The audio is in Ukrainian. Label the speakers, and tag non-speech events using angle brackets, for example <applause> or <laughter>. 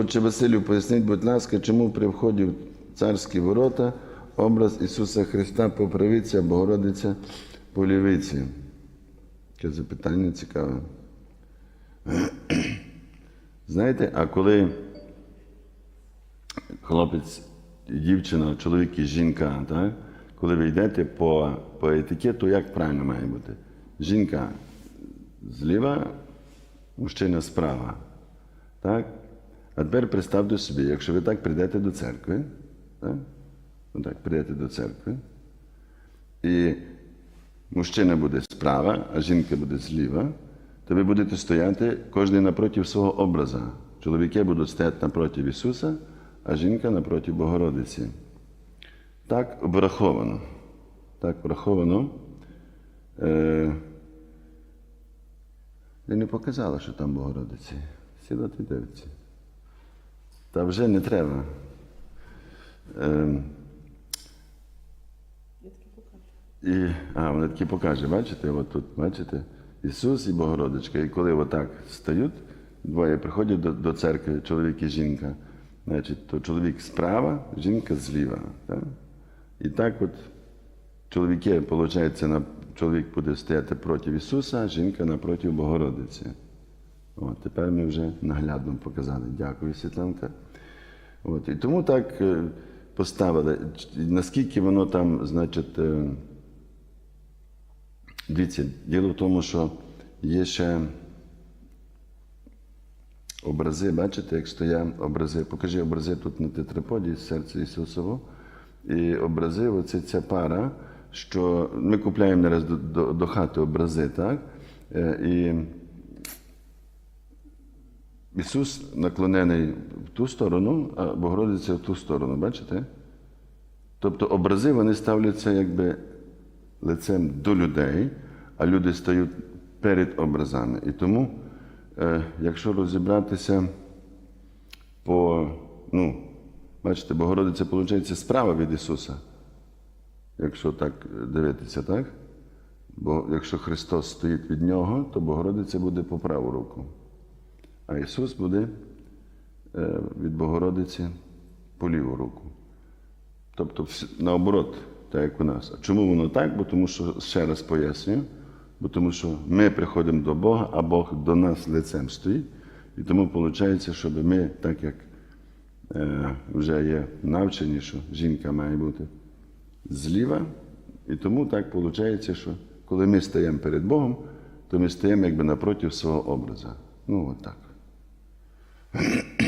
Speaker 1: Отче Василю, поясніть, будь ласка, чому при вході в царські ворота образ Ісуса Христа по правиці, а Богородиця по лівиці? Таке запитання цікаве. Знаєте, а коли хлопець, дівчина, чоловік і жінка, так? коли ви йдете по, по етикету, як правильно має бути? Жінка зліва, мужчина справа. Так? А тепер представте собі, якщо ви так прийдете до церкви, так? Отак прийдете до церкви, і мужчина буде справа, а жінка буде зліва, то ви будете стояти кожен напроти свого образа. Чоловіки будуть стояти напроти Ісуса, а жінка напроти Богородиці. Так враховано. Так враховано. Е, я не показала, що там Богородиці. Сіла ти дивиться. Та вже не треба. Е, і, а, вона таки покаже, бачите, от тут, бачите, Ісус і Богородичка. І коли отак стають, двоє приходять до, до церкви, чоловік і жінка, значить, то чоловік справа, жінка зліва. Так? І так от чоловіки, виходить, чоловік буде стояти проти Ісуса, а жінка напроти Богородиці. От, тепер ми вже наглядно показали. Дякую, Світланка. От, і тому так е, поставили. Наскільки воно там, значить, е, дивіться, діло в тому, що є ще образи, бачите, як стоять образи. Покажи образи тут на тетраподі, серце Ісусово. І образи, оце ця пара, що ми купляємо нараз до, до, до хати образи, так? Е, І Ісус наклонений в ту сторону, а Богородиця в ту сторону, бачите? Тобто образи вони ставляться якби лицем до людей, а люди стають перед образами. І тому, е, якщо розібратися по, ну, бачите, Богородиця, виходить, справа від Ісуса, якщо так дивитися, так? Бо якщо Христос стоїть від Нього, то Богородиця буде по праву руку. А Ісус буде е, від Богородиці по ліву руку. Тобто наоборот, так як у нас. А чому воно так? Бо тому що, ще раз пояснюю, бо тому що ми приходимо до Бога, а Бог до нас лицем стоїть. І тому виходить, щоб ми, так як е, вже є навчені, що жінка має бути зліва, і тому так виходить, що коли ми стаємо перед Богом, то ми стаємо якби напроти свого образа. Ну, от так. Mm-hmm. <laughs>